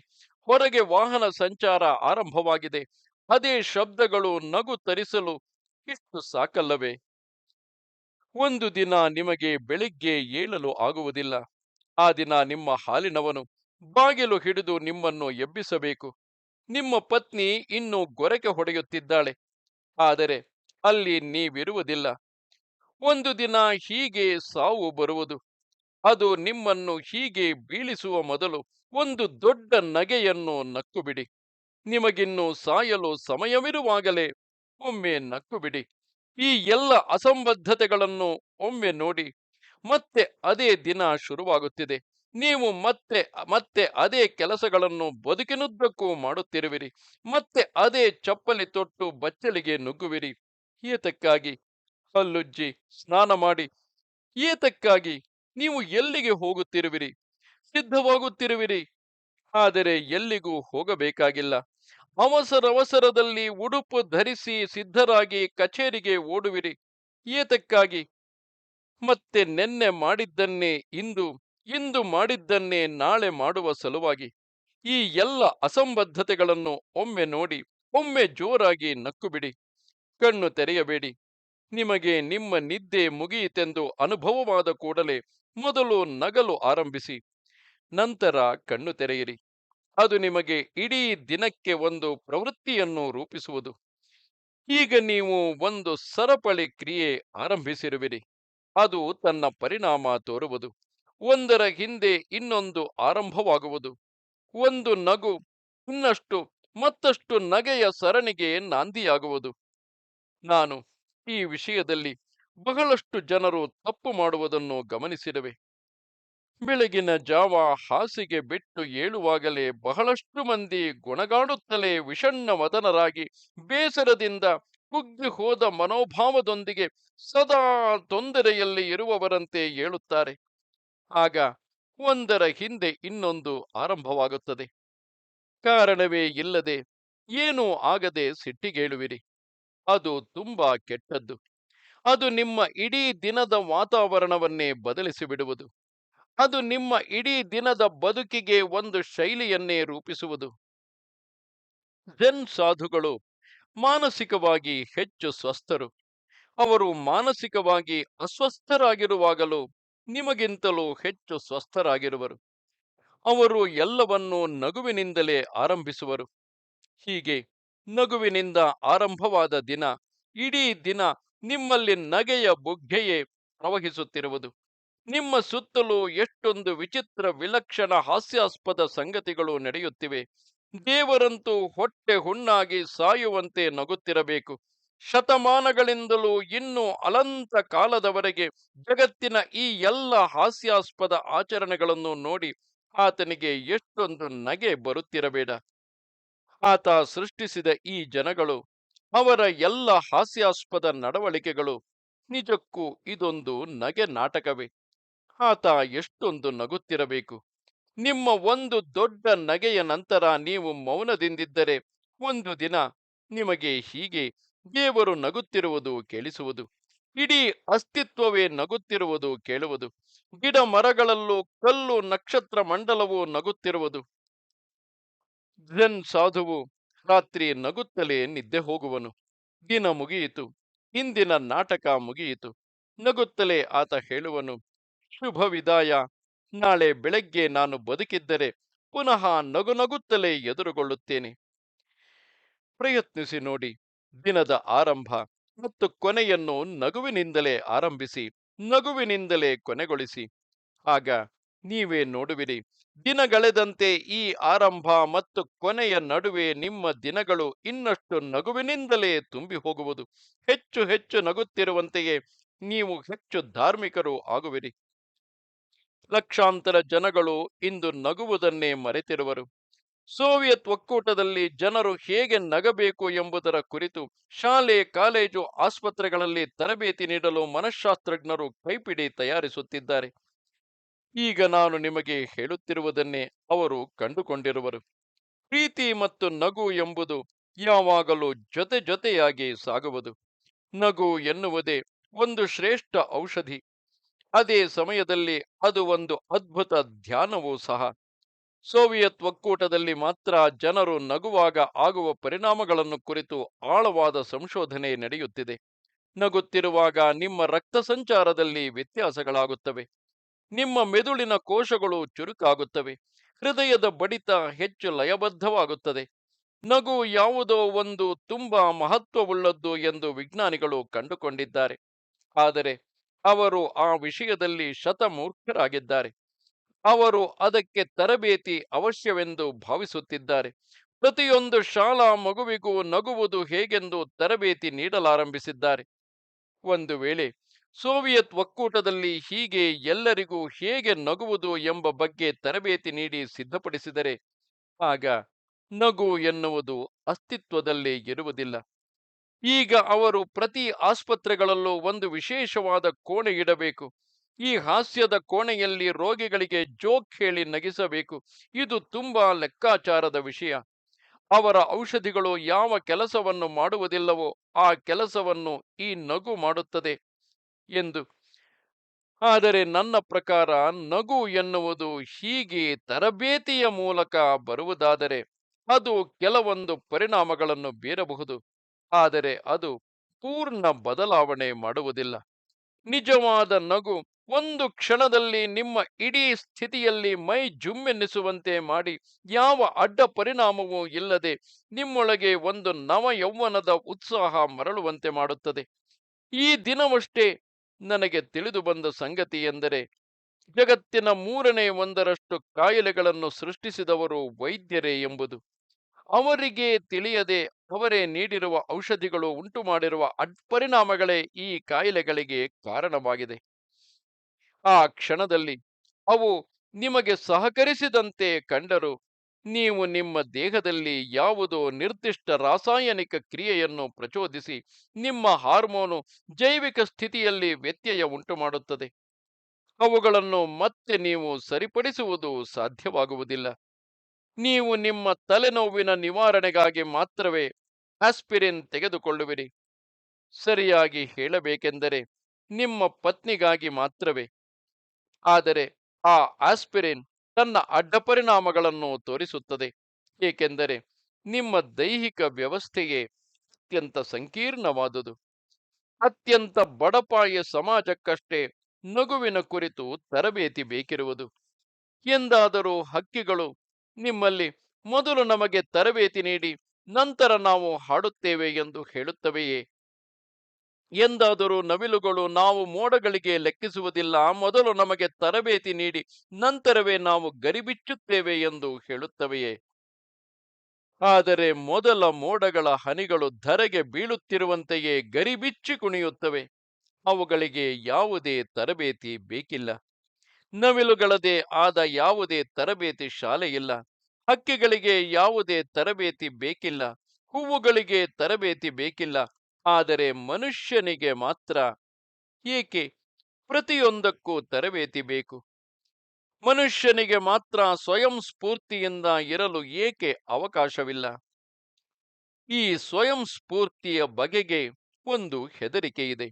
ಹೊರಗೆ ವಾಹನ ಸಂಚಾರ ಆರಂಭವಾಗಿದೆ. ಅದೇ ಶಬ್ದಗಳು ನಗು ತರಿಸಲು ಇಷ್ಟು ಸಾಕಲ್ಲವೇ? ಒಂದು ದಿನ ನಿಮಗೆ ಬೆಳಿಗ್ಗೆ ಏಳಲು ಆಗುವುದಿಲ್ಲ. ಆ ದಿನ ನಿಮ್ಮ ಹಾಲಿನವನು ಬಾಗಿಲು ಹಿಡಿದು ನಿಮ್ಮನ್ನು ಎಬ್ಬಿಸಬೇಕು. ನಿಮ್ಮ ಪತ್ನಿ ಇನ್ನೂ ಗೊರಕೆ ಹೊಡೆಯುತ್ತಿದ್ದಾಳೆ. ಆದರೆ ಅಲ್ಲಿ ನೀವಿರುವುದಿಲ್ಲ. ಒಂದು ದಿನ ಹೀಗೆ ಸಾವು ಬರುವುದು. ಅದು ನಿಮ್ಮನ್ನು ಹೀಗೆ ಬೀಳಿಸುವ ಮೊದಲು ಒಂದು ದೊಡ್ಡ ನಗೆಯನ್ನು ನಕ್ಕು ಬಿಡಿ ನಿಮಗಿನ್ನು ಸಾಯಲು ಸಮಯವಿರುವಾಗಲೇ ಒಮ್ಮೆ ನಕ್ಕು ಬಿಡಿ ಈ ಎಲ್ಲ ಅಸಂಬದ್ಧತೆಗಳನ್ನು ಒಮ್ಮೆ ನೋಡಿ ಮತ್ತೆ ಅದೇ ದಿನ ಶುರುವಾಗುತ್ತಿದೆ. ನೀವು ಮತ್ತೆ ಮತ್ತೆ ಅದೇ ಕೆಲಸಗಳನ್ನು ಬದುಕಿನುದ್ದಕ್ಕೂ ಮಾಡುತ್ತಿರುವಿರಿ. ಮತ್ತೆ ಅದೇ ಚಪ್ಪಲಿ ತೊಟ್ಟು ಬಚ್ಚಲಿಗೆ ನುಗ್ಗುವಿರಿ. ಏತಕ್ಕಾಗಿ? ಹಲ್ಲುಜ್ಜಿ ಸ್ನಾನ ಮಾಡಿ. ಏತಕ್ಕಾಗಿ? ನೀವು ಎಲ್ಲಿಗೆ ಹೋಗುತ್ತಿರುವಿರಿ? ಸಿದ್ಧವಾಗುತ್ತಿರುವಿರಿ? ಆದರೆ ಎಲ್ಲಿಗೂ ಹೋಗಬೇಕಾಗಿಲ್ಲ. ಅವಸರವಸರದಲ್ಲಿ ಉಡುಪು ಧರಿಸಿ ಸಿದ್ಧರಾಗಿ ಕಚೇರಿಗೆ ಓಡುವಿರಿ. ಏತಕ್ಕಾಗಿ? ಮತ್ತೆ ನೆನ್ನೆ ಮಾಡಿದ್ದನ್ನೇ ಇಂದು ಇಂದು ಮಾಡಿದ್ದನ್ನೇ ನಾಳೆ ಮಾಡುವ ಸಲುವಾಗಿ. ಈ ಎಲ್ಲ ಅಸಂಬದ್ಧತೆಗಳನ್ನು ಒಮ್ಮೆ ನೋಡಿ, ಒಮ್ಮೆ ಜೋರಾಗಿ ನಕ್ಕು ಬಿಡಿ ಕಣ್ಣು ತೆರೆಯಬೇಡಿ. ನಿಮಗೆ ನಿಮ್ಮ ನಿದ್ದೆ ಮುಗಿಯಿತೆಂದು ಅನುಭವವಾದ ಕೂಡಲೇ ಮೊದಲು ನಗಲು ಆರಂಭಿಸಿ, ನಂತರ ಕಣ್ಣು ತೆರೆಯಿರಿ. ಅದು ನಿಮಗೆ ಇಡೀ ದಿನಕ್ಕೆ ಒಂದು ಪ್ರವೃತ್ತಿಯನ್ನು ರೂಪಿಸುವುದು. ಈಗ ನೀವು ಒಂದು ಸರಪಳಿ ಕ್ರಿಯೆ ಆರಂಭಿಸಿರುವಿರಿ. ಅದು ತನ್ನ ಪರಿಣಾಮ ತೋರುವುದು. ಒಂದರ ಹಿಂದೆ ಇನ್ನೊಂದು ಆರಂಭವಾಗುವುದು. ಒಂದು ನಗು ಇನ್ನಷ್ಟು ಮತ್ತಷ್ಟು ನಗೆಯ ಸರಣಿಗೆ ನಾಂದಿಯಾಗುವುದು. ನಾನು ಈ ವಿಷಯದಲ್ಲಿ ಬಹಳಷ್ಟು ಜನರು ತಪ್ಪು ಮಾಡುವುದನ್ನು ಗಮನಿಸಿರುವೆ ಬೆಳಗಿನ ಜಾವ ಹಾಸಿಗೆ ಬಿಟ್ಟು ಏಳುವಾಗಲೇ ಬಹಳಷ್ಟು ಮಂದಿ ಗುಣಗಾಡುತ್ತಲೇ ವಿಷಣ್ಣ ವದನರಾಗಿ ಬೇಸರದಿಂದ ಕುಗ್ಗಿ ಹೋದ ಮನೋಭಾವದೊಂದಿಗೆ ಸದಾ ತೊಂದರೆಯಲ್ಲಿ ಇರುವವರಂತೆ ಏಳುತ್ತಾರೆ. ಆಗ ಒಂದರ ಹಿಂದೆ ಇನ್ನೊಂದು ಆರಂಭವಾಗುತ್ತದೆ. ಕಾರಣವೇ ಇಲ್ಲದೆ ಏನೂ ಆಗದೆ ಸಿಟ್ಟಿಗೇಳುವಿರಿ. ಅದು ತುಂಬಾ ಕೆಟ್ಟದ್ದು. ಅದು ನಿಮ್ಮ ಇಡೀ ದಿನದ ವಾತಾವರಣವನ್ನೇ ಬದಲಿಸಿ ಬಿಡುವುದು. ಅದು ನಿಮ್ಮ ಇಡೀ ದಿನದ ಬದುಕಿಗೆ ಒಂದು ಶೈಲಿಯನ್ನೇ ರೂಪಿಸುವುದು. ಜನ್ ಸಾಧುಗಳು ಮಾನಸಿಕವಾಗಿ ಹೆಚ್ಚು ಸ್ವಸ್ಥರು. ಅವರು ಮಾನಸಿಕವಾಗಿ ಅಸ್ವಸ್ಥರಾಗಿರುವಾಗಲೂ ನಿಮಗಿಂತಲೂ ಹೆಚ್ಚು ಸ್ವಸ್ಥರಾಗಿರುವರು. ಅವರು ಎಲ್ಲವನ್ನೂ ನಗುವಿನಿಂದಲೇ ಆರಂಭಿಸುವರು. ಹೀಗೆ ನಗುವಿನಿಂದ ಆರಂಭವಾದ ದಿನ ಇಡೀ ದಿನ ನಿಮ್ಮಲ್ಲಿ ನಗೆಯ ಬುಗ್ಗೆಯೇ ಪ್ರವಹಿಸುತ್ತಿರುವುದು. ನಿಮ್ಮ ಸುತ್ತಲೂ ಎಷ್ಟೊಂದು ವಿಚಿತ್ರ ವಿಲಕ್ಷಣ ಹಾಸ್ಯಾಸ್ಪದ ಸಂಗತಿಗಳು ನಡೆಯುತ್ತಿವೆ. ದೇವರಂತೂ ಹೊಟ್ಟೆ ಹುಣ್ಣಾಗಿ ಸಾಯುವಂತೆ ನಗುತ್ತಿರಬೇಕು. ಶತಮಾನಗಳಿಂದಲೂ ಇನ್ನೂ ಅಲಂತ ಕಾಲದವರೆಗೆ ಜಗತ್ತಿನ ಈ ಎಲ್ಲ ಹಾಸ್ಯಾಸ್ಪದ ಆಚರಣೆಗಳನ್ನು ನೋಡಿ ಆತನಿಗೆ ಎಷ್ಟೊಂದು ನಗೆ ಬರುತ್ತಿರಬೇಡ. ಆತ ಸೃಷ್ಟಿಸಿದ ಈ ಜನಗಳು, ಅವರ ಎಲ್ಲ ಹಾಸ್ಯಾಸ್ಪದ ನಡವಳಿಕೆಗಳು, ನಿಜಕ್ಕೂ ಇದೊಂದು ನಗೆ ನಾಟಕವೇ. ಆತ ಎಷ್ಟೊಂದು ನಗುತ್ತಿರಬೇಕು. ನಿಮ್ಮ ಒಂದು ದೊಡ್ಡ ನಗೆಯ ನಂತರ ನೀವು ಮೌನದಿಂದಿದ್ದರೆ ಒಂದು ದಿನ ನಿಮಗೆ ಹೀಗೆ ದೇವರು ನಗುತ್ತಿರುವುದು ಕೇಳಿಸುವುದು, ಇಡೀ ಅಸ್ತಿತ್ವವೇ ನಗುತ್ತಿರುವುದು ಕೇಳುವುದು ಗಿಡ ಮರಗಳಲ್ಲೂ ಕಲ್ಲು ನಕ್ಷತ್ರ ಮಂಡಲವೂ ನಗುತ್ತಿರುವುದು. ಜನ್ ಸಾಧುವು ರಾತ್ರಿ ನಗುತ್ತಲೇ ನಿದ್ದೆ ಹೋಗುವನು. ದಿನ ಮುಗಿಯಿತು ಇಂದಿನ ನಾಟಕ ಮುಗಿಯಿತು. ನಗುತ್ತಲೇ ಆತ ಹೇಳುವನು, ಶುಭ ವಿದಾಯ. ನಾಳೆ ಬೆಳಗ್ಗೆ ನಾನು ಬದುಕಿದ್ದರೆ ಪುನಃ ನಗು ನಗುತ್ತಲೇ ಎದುರುಗೊಳ್ಳುತ್ತೇನೆ. ಪ್ರಯತ್ನಿಸಿ ನೋಡಿ, ದಿನದ ಆರಂಭ ಮತ್ತು ಕೊನೆಯನ್ನು ನಗುವಿನಿಂದಲೇ ಆರಂಭಿಸಿ, ನಗುವಿನಿಂದಲೇ ಕೊನೆಗೊಳಿಸಿ. ಆಗ ನೀವೇ ನೋಡುವಿರಿ ದಿನಗಳೆದಂತೆ ಈ ಆರಂಭ ಮತ್ತು ಕೊನೆಯ ನಡುವೆ ನಿಮ್ಮ ದಿನಗಳು ಇನ್ನಷ್ಟು ನಗುವಿನಿಂದಲೇ ತುಂಬಿ ಹೋಗುವುದು. ಹೆಚ್ಚು ಹೆಚ್ಚು ನಗುತ್ತಿರುವಂತೆಯೇ ನೀವು ಹೆಚ್ಚು ಧಾರ್ಮಿಕರು ಆಗುವಿರಿ. ಲಕ್ಷಾಂತರ ಜನಗಳು ಇಂದು ನಗುವುದನ್ನೇ ಮರೆತಿರುವರು. ಸೋವಿಯತ್ ಒಕ್ಕೂಟದಲ್ಲಿ ಜನರು ಹೇಗೆ ನಗಬೇಕು ಎಂಬುದರ ಕುರಿತು ಶಾಲೆ, ಕಾಲೇಜು, ಆಸ್ಪತ್ರೆಗಳಲ್ಲಿ ತರಬೇತಿ ನೀಡಲು ಮನಃಶಾಸ್ತ್ರಜ್ಞರು ಕೈಪಿಡಿ ತಯಾರಿಸುತ್ತಿದ್ದಾರೆ. ಈಗ ನಾನು ನಿಮಗೆ ಹೇಳುತ್ತಿರುವುದನ್ನೇ ಅವರು ಕಂಡುಕೊಂಡಿರುವರು. ಪ್ರೀತಿ ಮತ್ತು ನಗು ಎಂಬುದು ಯಾವಾಗಲೂ ಜೊತೆ ಜೊತೆಯಾಗಿ ಸಾಗುವುದು. ನಗು ಎನ್ನುವುದೇ ಒಂದು ಶ್ರೇಷ್ಠ ಔಷಧಿ. ಅದೇ ಸಮಯದಲ್ಲಿ ಅದು ಒಂದು ಅದ್ಭುತ ಧ್ಯಾನವೂ ಸಹ. ಸೋವಿಯತ್ ಒಕ್ಕೂಟದಲ್ಲಿ ಮಾತ್ರ ಜನರು ನಗುವಾಗ ಆಗುವ ಪರಿಣಾಮಗಳನ್ನು ಕುರಿತು ಆಳವಾದ ಸಂಶೋಧನೆ ನಡೆಯುತ್ತಿದೆ. ನಗುತ್ತಿರುವಾಗ ನಿಮ್ಮ ರಕ್ತ ಸಂಚಾರದಲ್ಲಿ ವ್ಯತ್ಯಾಸಗಳಾಗುತ್ತವೆ. ನಿಮ್ಮ ಮೆದುಳಿನ ಕೋಶಗಳು ಚುರುಕಾಗುತ್ತವೆ. ಹೃದಯದ ಬಡಿತ ಹೆಚ್ಚು ಲಯಬದ್ಧವಾಗುತ್ತದೆ. ನಗು ಯಾವುದೋ ಒಂದು ತುಂಬಾ ಮಹತ್ವವುಳ್ಳದ್ದು ಎಂದು ವಿಜ್ಞಾನಿಗಳು ಕಂಡುಕೊಂಡಿದ್ದಾರೆ. ಆದರೆ ಅವರು ಆ ವಿಷಯದಲ್ಲಿ ಶತಮೂರ್ಖರಾಗಿದ್ದಾರೆ. ಅವರು ಅದಕ್ಕೆ ತರಬೇತಿ ಅವಶ್ಯವೆಂದು ಭಾವಿಸುತ್ತಿದ್ದಾರೆ. ಪ್ರತಿಯೊಂದು ಶಾಲಾ ಮಗುವಿಗೂ ನಗುವುದು ಹೇಗೆಂದು ತರಬೇತಿ ನೀಡಲಾರಂಭಿಸಿದ್ದಾರೆ. ಒಂದು ವೇಳೆ ಸೋವಿಯತ್ ಒಕ್ಕೂಟದಲ್ಲಿ ಹೀಗೆ ಎಲ್ಲರಿಗೂ ಹೇಗೆ ನಗುವುದು ಎಂಬ ಬಗ್ಗೆ ತರಬೇತಿ ನೀಡಿ ಸಿದ್ಧಪಡಿಸಿದರೆ ಆಗ ನಗು ಎನ್ನುವುದು ಅಸ್ತಿತ್ವದಲ್ಲೇ ಇರುವುದಿಲ್ಲ. ಈಗ ಅವರು ಪ್ರತಿ ಆಸ್ಪತ್ರೆಗಳಲ್ಲೂ ಒಂದು ವಿಶೇಷವಾದ ಕೋಣೆ ಇಡಬೇಕು. ಈ ಹಾಸ್ಯದ ಕೋಣೆಯಲ್ಲಿ ರೋಗಿಗಳಿಗೆ ಜೋಕ್ ಹೇಳಿ ನಗಿಸಬೇಕು. ಇದು ತುಂಬಾ ಲೆಕ್ಕಾಚಾರದ ವಿಷಯ. ಅವರ ಔಷಧಿಗಳು ಯಾವ ಕೆಲಸವನ್ನು ಮಾಡುವುದಿಲ್ಲವೋ ಆ ಕೆಲಸವನ್ನು ಈ ನಗು ಮಾಡುತ್ತದೆ. ಎಂದು. ಆದರೆ ನನ್ನ ಪ್ರಕಾರ ನಗು ಎನ್ನುವುದು ಹೀಗೆ ತರಬೇತಿಯ ಮೂಲಕ ಬರುವುದಾದರೆ ಅದು ಕೆಲವೊಂದು ಪರಿಣಾಮಗಳನ್ನು ಬೀರಬಹುದು. ಆದರೆ ಅದು ಪೂರ್ಣ ಬದಲಾವಣೆ ಮಾಡುವುದಿಲ್ಲ. ನಿಜವಾದ ನಗು ಒಂದು ಕ್ಷಣದಲ್ಲಿ ನಿಮ್ಮ ಇಡೀ ಸ್ಥಿತಿಯಲ್ಲಿ ಮೈ ಜುಮ್ಮೆನ್ನಿಸುವಂತೆ ಮಾಡಿ ಯಾವ ಅಡ್ಡ ಪರಿಣಾಮವೂ ಇಲ್ಲದೆ ನಿಮ್ಮೊಳಗೆ ಒಂದು ನವ ಯೌವನದ ಉತ್ಸಾಹ ಮರಳುವಂತೆ ಮಾಡುತ್ತದೆ. ಈ ದಿನವಷ್ಟೇ ನನಗೆ ತಿಳಿದು ಬಂದ ಸಂಗತಿ ಎಂದರೆ, ಜಗತ್ತಿನ ಮೂರನೇ ಒಂದರಷ್ಟು ಕಾಯಿಲೆಗಳನ್ನು ಸೃಷ್ಟಿಸಿದವರು ವೈದ್ಯರೇ ಎಂಬುದು. ಅವರಿಗೆ ತಿಳಿಯದೆ ಅವರೇ ನೀಡಿರುವ ಔಷಧಿಗಳು ಉಂಟು ಮಾಡಿರುವ ಅಡ್ಪರಿಣಾಮಗಳೇ ಈ ಕಾಯಿಲೆಗಳಿಗೆ ಕಾರಣವಾಗಿದೆ. ಆ ಕ್ಷಣದಲ್ಲಿ ಅವು ನಿಮಗೆ ಸಹಕರಿಸಿದಂತೆ ಕಂಡರು. ನೀವು ನಿಮ್ಮ ದೇಹದಲ್ಲಿ ಯಾವುದೋ ನಿರ್ದಿಷ್ಟ ರಾಸಾಯನಿಕ ಕ್ರಿಯೆಯನ್ನು ಪ್ರಚೋದಿಸಿ, ನಿಮ್ಮ ಹಾರ್ಮೋನು ಜೈವಿಕ ಸ್ಥಿತಿಯಲ್ಲಿ ವ್ಯತ್ಯಯ ಉಂಟು ಮಾಡುತ್ತದೆ ಅವುಗಳನ್ನು ಮತ್ತೆ ನೀವು ಸರಿಪಡಿಸುವುದು ಸಾಧ್ಯವಾಗುವುದಿಲ್ಲ. ನೀವು ನಿಮ್ಮ ತಲೆನೋವಿನ ನಿವಾರಣೆಗಾಗಿ ಮಾತ್ರವೇ ಆಸ್ಪಿರಿನ್ ತೆಗೆದುಕೊಳ್ಳುವಿರಿ. ಸರಿಯಾಗಿ ಹೇಳಬೇಕೆಂದರೆ ನಿಮ್ಮ ಪತ್ನಿಗಾಗಿ ಮಾತ್ರವೇ. ಆದರೆ ಆ ಆಸ್ಪಿರಿನ್ ತನ್ನ ಅಡ್ಡಪರಿಣಾಮಗಳನ್ನು ತೋರಿಸುತ್ತದೆ. ಏಕೆಂದರೆ ನಿಮ್ಮ ದೈಹಿಕ ವ್ಯವಸ್ಥೆಗೆ ಅತ್ಯಂತ ಸಂಕೀರ್ಣವಾದುದು. ಅತ್ಯಂತ ಬಡಪಾಯ ಸಮಾಜಕ್ಕಷ್ಟೇ ನಗುವಿನ ಕುರಿತು ತರಬೇತಿ ಬೇಕಿರುವುದು. ಎಂದಾದರೂ ಹಕ್ಕಿಗಳು ನಿಮ್ಮಲ್ಲಿ ಮೊದಲು ನಮಗೆ ತರಬೇತಿ ನೀಡಿ ನಂತರ ನಾವು ಹಾಡುತ್ತೇವೆ ಎಂದು ಹೇಳುತ್ತವೆಯೇ? ಎಂದಾದರೂ ನವಿಲುಗಳು ನಾವು ಮೋಡಗಳಿಗೆ ಲೆಕ್ಕಿಸುವುದಿಲ್ಲ, ಮೊದಲು ನಮಗೆ ತರಬೇತಿ ನೀಡಿ, ನಂತರವೇ ನಾವು ಗರಿಬಿಚ್ಚುತ್ತೇವೆ ಎಂದು ಹೇಳುತ್ತವೆಯೇ? ಆದರೆ ಮೊದಲ ಮೋಡಗಳ ಹನಿಗಳು ಧರೆಗೆ ಬೀಳುತ್ತಿರುವಂತೆಯೇ ಗರಿಬಿಚ್ಚಿ ಕುಣಿಯುತ್ತವೆ. ಅವುಗಳಿಗೆ ಯಾವುದೇ ತರಬೇತಿ ಬೇಕಿಲ್ಲ. ನವಿಲುಗಳದೇ ಆದ ಯಾವುದೇ ತರಬೇತಿ ಶಾಲೆಯಿಲ್ಲ. ಹಕ್ಕಿಗಳಿಗೆ ಯಾವುದೇ ತರಬೇತಿ ಬೇಕಿಲ್ಲ. ಹೂವುಗಳಿಗೆ ತರಬೇತಿ ಬೇಕಿಲ್ಲ. ಆದರೆ ಮನುಷ್ಯನಿಗೆ ಮಾತ್ರ ಏಕೆ ಪ್ರತಿಯೊಂದಕ್ಕೂ ತರಬೇತಿ ಬೇಕು? ಮನುಷ್ಯನಿಗೆ ಮಾತ್ರ ಸ್ವಯಂ ಸ್ಫೂರ್ತಿಯಿಂದ ಇರಲು ಏಕೆ ಅವಕಾಶವಿಲ್ಲ? ಈ ಸ್ವಯಂ ಸ್ಫೂರ್ತಿಯ ಬಗೆಗೆ ಒಂದು ಹೆದರಿಕೆ ಇದೆ.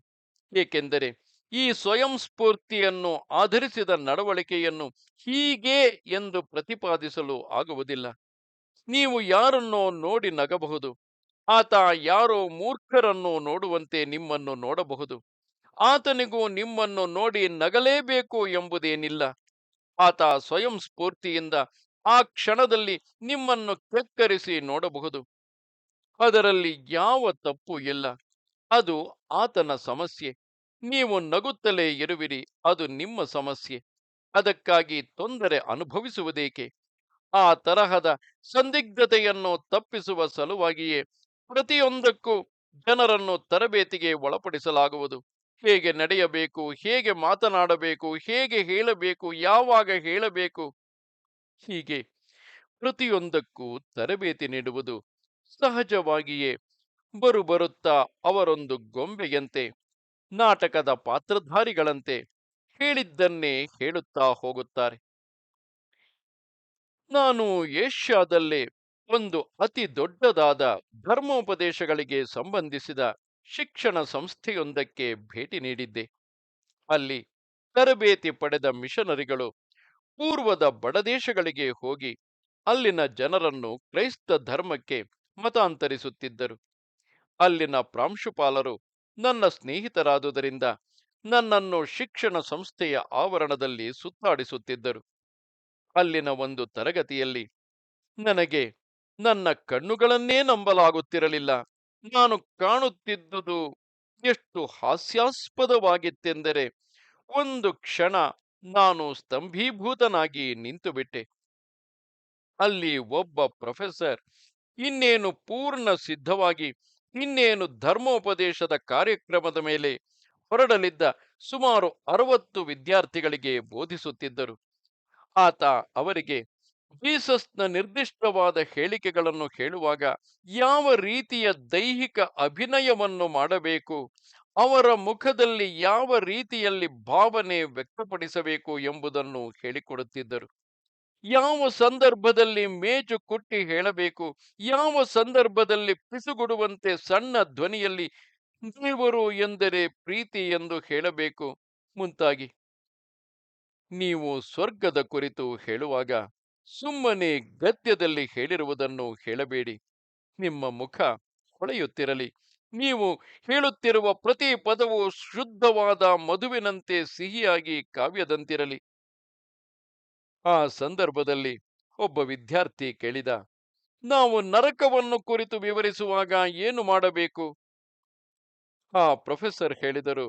ಏಕೆಂದರೆ ಈ ಸ್ವಯಂ ಸ್ಫೂರ್ತಿಯನ್ನು ಆಧರಿಸಿದ ನಡವಳಿಕೆಯನ್ನು ಹೀಗೆ ಎಂದು ಪ್ರತಿಪಾದಿಸಲು ಆಗುವುದಿಲ್ಲ. ನೀವು ಯಾರನ್ನೋ ನೋಡಿ ನಗಬಹುದು. ಆತ ಯಾರೋ ಮೂರ್ಖರನ್ನು ನೋಡುವಂತೆ ನಿಮ್ಮನ್ನು ನೋಡಬಹುದು. ಆತನಿಗೂ ನಿಮ್ಮನ್ನು ನೋಡಿ ನಗಲೇಬೇಕು ಎಂಬುದೇನಿಲ್ಲ. ಆತ ಸ್ವಯಂ ಸ್ಫೂರ್ತಿಯಿಂದ ಆ ಕ್ಷಣದಲ್ಲಿ ನಿಮ್ಮನ್ನು ಕೆಕ್ಕರಿಸಿ ನೋಡಬಹುದು. ಅದರಲ್ಲಿ ಯಾವ ತಪ್ಪು ಇಲ್ಲ. ಅದು ಆತನ ಸಮಸ್ಯೆ. ನೀವು ನಗುತ್ತಲೇ ಇರುವಿರಿ, ಅದು ನಿಮ್ಮ ಸಮಸ್ಯೆ. ಅದಕ್ಕಾಗಿ ತೊಂದರೆ ಅನುಭವಿಸುವುದೇಕೆ? ಆ ತರಹದ ಸಂದಿಗ್ಧತೆಯನ್ನು ತಪ್ಪಿಸುವ ಸಲುವಾಗಿಯೇ ಪ್ರತಿಯೊಂದಕ್ಕೂ ಜನರನ್ನು ತರಬೇತಿಗೆ ಒಳಪಡಿಸಲಾಗುವುದು. ಹೇಗೆ ನಡೆಯಬೇಕು, ಹೇಗೆ ಮಾತನಾಡಬೇಕು, ಹೇಗೆ ಹೇಳಬೇಕು, ಯಾವಾಗ ಹೇಳಬೇಕು, ಹೀಗೆ ಪ್ರತಿಯೊಂದಕ್ಕೂ ತರಬೇತಿ ನೀಡುವುದು ಸಹಜವಾಗಿಯೇ ಬರು ಬರುತ್ತಾ ಅವರೊಂದು ಗೊಂಬೆಯಂತೆ, ನಾಟಕದ ಪಾತ್ರಧಾರಿಗಳಂತೆ ಹೇಳಿದ್ದನ್ನೇ ಹೇಳುತ್ತಾ ಹೋಗುತ್ತಾರೆ. ನಾನು ಏಷ್ಯಾದಲ್ಲೇ ಒಂದು ಅತಿ ದೊಡ್ಡದಾದ ಧರ್ಮೋಪದೇಶಗಳಿಗೆ ಸಂಬಂಧಿಸಿದ ಶಿಕ್ಷಣ ಸಂಸ್ಥೆಯೊಂದಕ್ಕೆ ಭೇಟಿ ನೀಡಿದ್ದೆ. ಅಲ್ಲಿ ತರಬೇತಿ ಪಡೆದ ಮಿಷನರಿಗಳು ಪೂರ್ವದ ಬಡದೇಶಗಳಿಗೆ ಹೋಗಿ ಅಲ್ಲಿನ ಜನರನ್ನು ಕ್ರೈಸ್ತ ಧರ್ಮಕ್ಕೆ ಮತಾಂತರಿಸುತ್ತಿದ್ದರು. ಅಲ್ಲಿನ ಪ್ರಾಂಶುಪಾಲರು ನನ್ನ ಸ್ನೇಹಿತರಾದುದರಿಂದ ನನ್ನನ್ನು ಶಿಕ್ಷಣ ಸಂಸ್ಥೆಯ ಆವರಣದಲ್ಲಿ ಸುತ್ತಾಡಿಸುತ್ತಿದ್ದರು. ಅಲ್ಲಿನ ಒಂದು ತರಗತಿಯಲ್ಲಿ ನನಗೆ ನನ್ನ ಕಣ್ಣುಗಳನ್ನೇ ನಂಬಲಾಗುತ್ತಿರಲಿಲ್ಲ. ನಾನು ಕಾಣುತ್ತಿದ್ದುದು ಎಷ್ಟು ಹಾಸ್ಯಾಸ್ಪದವಾಗಿತ್ತೆಂದರೆ, ಒಂದು ಕ್ಷಣ ನಾನು ಸ್ತಂಭೀಭೂತನಾಗಿ ನಿಂತುಬಿಟ್ಟೆ. ಅಲ್ಲಿ ಒಬ್ಬ ಪ್ರೊಫೆಸರ್, ಇನ್ನೇನು ಪೂರ್ಣ ಸಿದ್ಧವಾಗಿ, ಇನ್ನೇನು ಧರ್ಮೋಪದೇಶದ ಕಾರ್ಯಕ್ರಮದ ಮೇಲೆ ಹೊರಡಲಿದ್ದ ಸುಮಾರು ಅರವತ್ತು ವಿದ್ಯಾರ್ಥಿಗಳಿಗೆ ಬೋಧಿಸುತ್ತಿದ್ದರು. ಆತ ಅವರಿಗೆ ಜೀಸಸ್ನ ನಿರ್ದಿಷ್ಟವಾದ ಹೇಳಿಕೆಗಳನ್ನು ಹೇಳುವಾಗ ಯಾವ ರೀತಿಯ ದೈಹಿಕ ಅಭಿನಯವನ್ನು ಮಾಡಬೇಕು, ಅವರ ಮುಖದಲ್ಲಿ ಯಾವ ರೀತಿಯಲ್ಲಿ ಭಾವನೆ ವ್ಯಕ್ತಪಡಿಸಬೇಕು ಎಂಬುದನ್ನು ಹೇಳಿಕೊಡುತ್ತಿದ್ದರು. ಯಾವ ಸಂದರ್ಭದಲ್ಲಿ ಮೇಜು ಕುಟ್ಟಿ ಹೇಳಬೇಕು, ಯಾವ ಸಂದರ್ಭದಲ್ಲಿ ಪಿಸುಗುಡುವಂತೆ ಸಣ್ಣ ಧ್ವನಿಯಲ್ಲಿ ನೀವರು ಎಂದರೆ ಪ್ರೀತಿ ಎಂದು ಹೇಳಬೇಕು? ಮುಂತಾಗಿ. ನೀವು ಸ್ವರ್ಗದ ಕುರಿತು ಹೇಳುವಾಗ ಸುಮ್ಮನೆ ಗದ್ಯದಲ್ಲಿ ಹೇಳಿರುವುದನ್ನು ಹೇಳಬೇಡಿ. ನಿಮ್ಮ ಮುಖ ಹೊಳೆಯುತ್ತಿರಲಿ. ನೀವು ಹೇಳುತ್ತಿರುವ ಪ್ರತಿ ಪದವು ಶುದ್ಧವಾದ ಮಧುವಿನಂತೆ ಸಿಹಿಯಾಗಿ ಕಾವ್ಯದಂತಿರಲಿ. ಆ ಸಂದರ್ಭದಲ್ಲಿ ಒಬ್ಬ ವಿದ್ಯಾರ್ಥಿ ಕೇಳಿದ, ನಾವು ನರಕವನ್ನು ಕುರಿತು ವಿವರಿಸುವಾಗ ಏನು ಮಾಡಬೇಕು? ಆ ಪ್ರೊಫೆಸರ್ ಹೇಳಿದರು,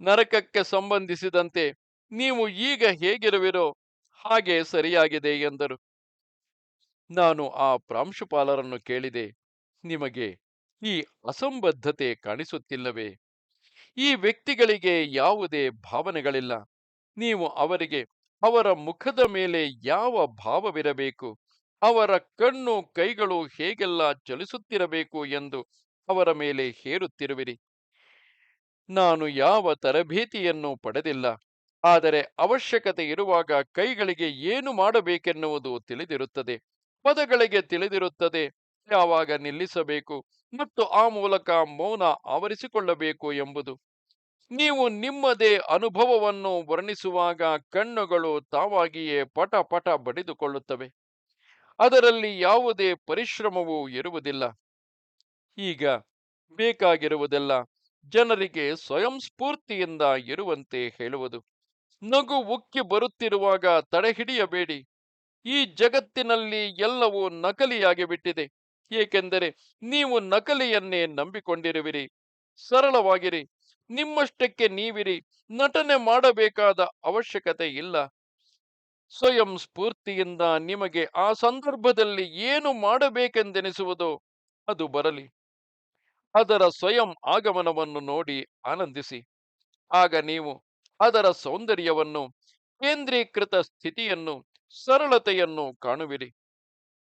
ನರಕಕ್ಕೆ ಸಂಬಂಧಿಸಿದಂತೆ ನೀವು ಈಗ ಹೇಗಿರುವಿರೋ ಹಾಗೆ ಸರಿಯಾಗಿದೆ ಎಂದರು. ನಾನು ಆ ಪ್ರಾಂಶುಪಾಲರನ್ನು ಕೇಳಿದೆ, ನಿಮಗೆ ಈ ಅಸಂಬದ್ಧತೆ ಕಾಣಿಸುತ್ತಿಲ್ಲವೇ? ಈ ವ್ಯಕ್ತಿಗಳಿಗೆ ಯಾವುದೇ ಭಾವನೆಗಳಿಲ್ಲ. ನೀವು ಅವರಿಗೆ ಅವರ ಮುಖದ ಮೇಲೆ ಯಾವ ಭಾವವಿರಬೇಕು? ಅವರ ಕಣ್ಣು ಕೈಗಳು ಹೇಗೆಲ್ಲ ಚಲಿಸುತ್ತಿರಬೇಕು ಎಂದು ಅವರ ಮೇಲೆ ಹೇರುತ್ತಿರುವಿರಿ. ನಾನು ಯಾವ ತರಬೇತಿಯನ್ನು ಪಡೆದಿಲ್ಲ. ಆದರೆ ಅವಶ್ಯಕತೆ ಇರುವಾಗ ಕೈಗಳಿಗೆ ಏನು ಮಾಡಬೇಕೆನ್ನುವುದು ತಿಳಿದಿರುತ್ತದೆ. ಪದಗಳಿಗೆ ತಿಳಿದಿರುತ್ತದೆ. ಯಾವಾಗ ನಿಲ್ಲಿಸಬೇಕು ಮತ್ತು ಆ ಮೂಲಕ ಮೌನ ಆವರಿಸಿಕೊಳ್ಳಬೇಕು ಎಂಬುದು. ನೀವು ನಿಮ್ಮದೇ ಅನುಭವವನ್ನು ವರ್ಣಿಸುವಾಗ ಕಣ್ಣುಗಳು ತಾವಾಗಿಯೇ ಪಟ ಪಟ ಬಡಿದುಕೊಳ್ಳುತ್ತವೆ. ಅದರಲ್ಲಿ ಯಾವುದೇ ಪರಿಶ್ರಮವೂ ಇರುವುದಿಲ್ಲ. ಈಗ ಬೇಕಾಗಿರುವುದೆಲ್ಲ ಜನರಿಗೆ ಸ್ವಯಂ ಸ್ಫೂರ್ತಿಯಿಂದ ಇರುವಂತೆ ಹೇಳುವುದು. ನಗು ಉಕ್ಕಿ ಬರುತ್ತಿರುವಾಗ ತಡೆಹಿಡಿಯಬೇಡಿ. ಈ ಜಗತ್ತಿನಲ್ಲಿ ಎಲ್ಲವೂ ನಕಲಿಯಾಗಿ ಬಿಟ್ಟಿದೆ. ಏಕೆಂದರೆ ನೀವು ನಕಲಿಯನ್ನೇ ನಂಬಿಕೊಂಡಿರುವಿರಿ. ಸರಳವಾಗಿರಿ. ನಿಮ್ಮಷ್ಟಕ್ಕೆ ನೀವಿರಿ. ನಟನೆ ಮಾಡಬೇಕಾದ ಅವಶ್ಯಕತೆ ಇಲ್ಲ. ಸ್ವಯಂ ಸ್ಫೂರ್ತಿಯಿಂದ ನಿಮಗೆ ಆ ಸಂದರ್ಭದಲ್ಲಿ ಏನು ಮಾಡಬೇಕೆಂದೆನಿಸುವುದು ಅದು ಬರಲಿ. ಅದರ ಸ್ವಯಂ ಆಗಮನವನ್ನು ನೋಡಿ ಆನಂದಿಸಿ. ಆಗ ನೀವು ಅದರ ಸೌಂದರ್ಯವನ್ನು ಕೇಂದ್ರೀಕೃತ ಸ್ಥಿತಿಯನ್ನು, ಸರಳತೆಯನ್ನು ಕಾಣುವಿರಿ.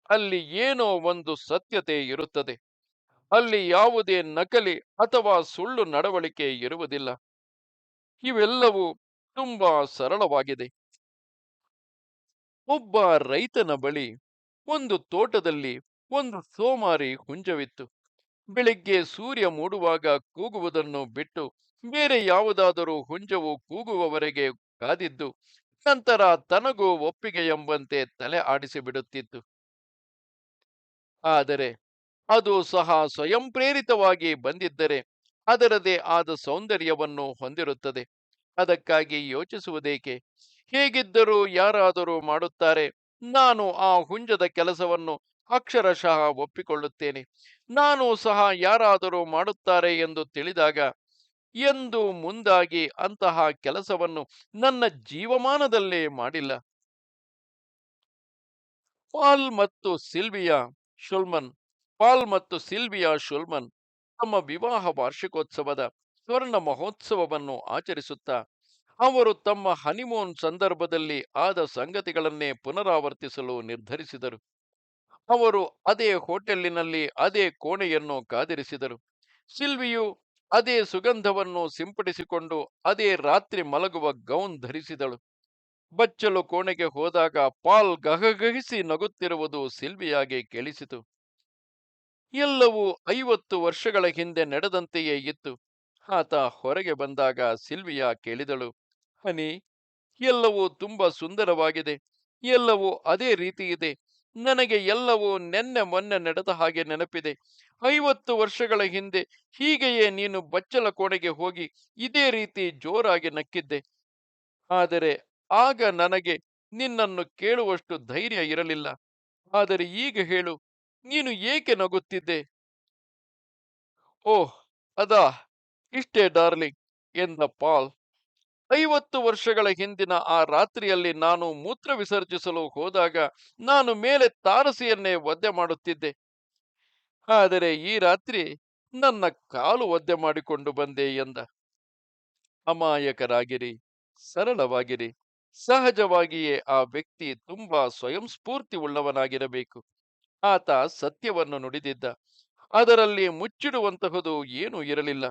ಅಲ್ಲಿ ಏನೋ ಒಂದು ಸತ್ಯತೆ ಇರುತ್ತದೆ. ಅಲ್ಲಿ ಯಾವುದೇ ನಕಲಿ ಅಥವಾ ಸುಳ್ಳು ನಡವಳಿಕೆ ಇರುವುದಿಲ್ಲ. ಇವೆಲ್ಲವೂ ತುಂಬಾ ಸರಳವಾಗಿದೆ. ಒಬ್ಬ ರೈತನ ಬಳಿ ಒಂದು ತೋಟದಲ್ಲಿ ಒಂದು ಸೋಮಾರಿ ಹುಂಜವಿತ್ತು. ಬೆಳಿಗ್ಗೆ ಸೂರ್ಯ ಮೂಡುವಾಗ ಕೂಗುವುದನ್ನು ಬಿಟ್ಟು ಬೇರೆ ಯಾವುದಾದರೂ ಹುಂಜವು ಕೂಗುವವರೆಗೆ ಕಾದಿದ್ದು ನಂತರ ತನಗೂ ಒಪ್ಪಿಗೆ ಎಂಬಂತೆ ತಲೆ ಆಡಿಸಿಬಿಡುತ್ತಿತ್ತು ಆದರೆ ಅದು ಸಹ ಸ್ವಯಂ ಪ್ರೇರಿತವಾಗಿ ಬಂದಿದ್ದರೆ ಅದರದೇ ಆದ ಸೌಂದರ್ಯವನ್ನು ಹೊಂದಿರುತ್ತದೆ. ಅದಕ್ಕಾಗಿ ಯೋಚಿಸುವುದೇಕೆ? ಹೇಗಿದ್ದರೂ ಯಾರಾದರೂ ಮಾಡುತ್ತಾರೆ, ನಾನು ಆ ಹುಂಜದ ಕೆಲಸವನ್ನು ಅಕ್ಷರಶಃ ಒಪ್ಪಿಕೊಳ್ಳುತ್ತೇನೆ. ನಾನು ಸಹ ಯಾರಾದರೂ ಮಾಡುತ್ತಾರೆ ಎಂದು ತಿಳಿದಾಗ ಎಂದು ಮುಂದಾಗಿ ಅಂತಹ ಕೆಲಸವನ್ನು ನನ್ನ ಜೀವಮಾನದಲ್ಲೇ ಮಾಡಿಲ್ಲ. ಪಾಲ್ ಮತ್ತು ಸಿಲ್ವಿಯಾ ಶುಲ್ಮನ್, ಪಾಲ್ ಮತ್ತು ಸಿಲ್ವಿಯಾ ಶುಲ್ಮನ್ ತಮ್ಮ ವಿವಾಹ ವಾರ್ಷಿಕೋತ್ಸವದ ಸ್ವರ್ಣ ಮಹೋತ್ಸವವನ್ನು ಆಚರಿಸುತ್ತಾ, ಅವರು ತಮ್ಮ ಹನಿಮೂನ್ ಸಂದರ್ಭದಲ್ಲಿ ಆದ ಸಂಗತಿಗಳನ್ನೇ ಪುನರಾವರ್ತಿಸಲು ನಿರ್ಧರಿಸಿದರು. ಅವರು ಅದೇ ಹೋಟೆಲ್ಲಿನಲ್ಲಿ ಅದೇ ಕೋಣೆಯನ್ನು ಕಾದಿರಿಸಿದರು. ಸಿಲ್ವಿಯು ಅದೇ ಸುಗಂಧವನ್ನು ಸಿಂಪಡಿಸಿಕೊಂಡು ಅದೇ ರಾತ್ರಿ ಮಲಗುವ ಗೌನ್ ಧರಿಸಿದಳು. ಬಚ್ಚಲು ಕೋಣೆಗೆ ಹೋದಾಗ ಪಾಲ್ ಗಹಗಹಿಸಿ ನಗುತ್ತಿರುವುದು ಸಿಲ್ವಿಯಾಗೆ ಕೇಳಿಸಿತು. ಎಲ್ಲವೂ ಐವತ್ತು ವರ್ಷಗಳ ಹಿಂದೆ ನಡೆದಂತೆಯೇ ಇತ್ತು. ಆತ ಹೊರಗೆ ಬಂದಾಗ ಸಿಲ್ವಿಯಾ ಕೇಳಿದಳು, ಹನಿ, ಎಲ್ಲವೂ ತುಂಬಾ ಸುಂದರವಾಗಿದೆ. ಎಲ್ಲವೂ ಅದೇ ರೀತಿ ಇದೆ. ನನಗೆ ಎಲ್ಲವೂ ನೆನ್ನೆ ಮೊನ್ನೆ ನಡೆದ ಹಾಗೆ ನೆನಪಿದೆ. ಐವತ್ತು ವರ್ಷಗಳ ಹಿಂದೆ ಹೀಗೆಯೇ ನೀನು ಬಚ್ಚಲ ಕೋಣೆಗೆ ಹೋಗಿ ಇದೇ ರೀತಿ ಜೋರಾಗಿ ನಕ್ಕಿದ್ದೆ. ಆದರೆ ಆಗ ನನಗೆ ನಿನ್ನನ್ನು ಕೇಳುವಷ್ಟು ಧೈರ್ಯ ಇರಲಿಲ್ಲ. ಆದರೆ ಈಗ ಹೇಳು, ನೀನು ಏಕೆ ನಗುತ್ತಿದ್ದೆ? ಓಹ್, ಅದಾ, ಇಷ್ಟೇ ಡಾರ್ಲಿಂಗ್, ಎಂದ ಪಾಲ್. ಐವತ್ತು ವರ್ಷಗಳ ಹಿಂದಿನ ಆ ರಾತ್ರಿಯಲ್ಲಿ ನಾನು ಮೂತ್ರ ವಿಸರ್ಜಿಸಲು ಹೋದಾಗ ನಾನು ಮೇಲೆ ತಾರಸಿಯನ್ನೇ ಒದ್ದೆ ಮಾಡುತ್ತಿದ್ದೆ. ಆದರೆ ಈ ರಾತ್ರಿ ನನ್ನ ಕಾಲು ಒದ್ದೆ ಮಾಡಿಕೊಂಡು ಬಂದೆ ಎಂದ. ಅಮಾಯಕರಾಗಿರಿ, ಸರಳವಾಗಿರಿ, ಸಹಜವಾಗಿಯೇ ಆ ವ್ಯಕ್ತಿ ತುಂಬಾ ಸ್ವಯಂ ಸ್ಫೂರ್ತಿ ಉಳ್ಳವನಾಗಿರಬೇಕು. ಆತ ಸತ್ಯವನ್ನು ನುಡಿದಿದ್ದ. ಅದರಲ್ಲಿ ಮುಚ್ಚಿಡುವಂತಹುದು ಏನೂ ಇರಲಿಲ್ಲ.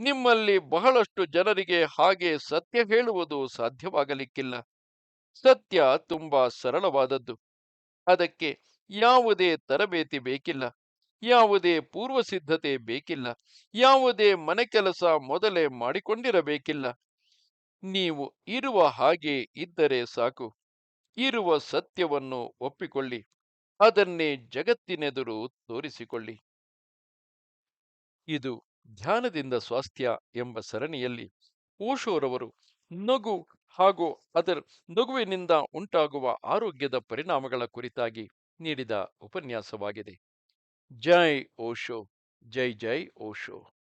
ನಿಮ್ಮಲ್ಲಿ ಬಹಳಷ್ಟು ಜನರಿಗೆ ಹಾಗೆ ಸತ್ಯ ಹೇಳುವುದು ಸಾಧ್ಯವಾಗಲಿಕ್ಕಿಲ್ಲ. ಸತ್ಯ ತುಂಬಾ ಸರಳವಾದದ್ದು. ಅದಕ್ಕೆ ಯಾವುದೇ ತರಬೇತಿ ಬೇಕಿಲ್ಲ. ಯಾವುದೇ ಪೂರ್ವ ಸಿದ್ಧತೆ ಬೇಕಿಲ್ಲ. ಯಾವುದೇ ಮನೆ ಕೆಲಸ ಮೊದಲೇ ಮಾಡಿಕೊಂಡಿರಬೇಕಿಲ್ಲ. ನೀವು ಇರುವ ಹಾಗೆ ಇದ್ದರೆ ಸಾಕು. ಇರುವ ಸತ್ಯವನ್ನು ಒಪ್ಪಿಕೊಳ್ಳಿ. ಅದನ್ನೇ ಜಗತ್ತಿನೆದುರು ತೋರಿಸಿಕೊಳ್ಳಿ. ಇದು ಧ್ಯಾನದಿಂದ ಸ್ವಾಸ್ಥ್ಯ ಎಂಬ ಸರಣಿಯಲ್ಲಿ ಓಶೋರವರು ನಗು ಹಾಗೂ ಅದರ ನಗುವಿನಿಂದ ಉಂಟಾಗುವ ಆರೋಗ್ಯದ ಪರಿಣಾಮಗಳ ಕುರಿತಾಗಿ ನೀಡಿದ ಉಪನ್ಯಾಸವಾಗಿದೆ. ಜೈ ಓಶೋ, ಜೈ ಜೈ ಓಶೋ.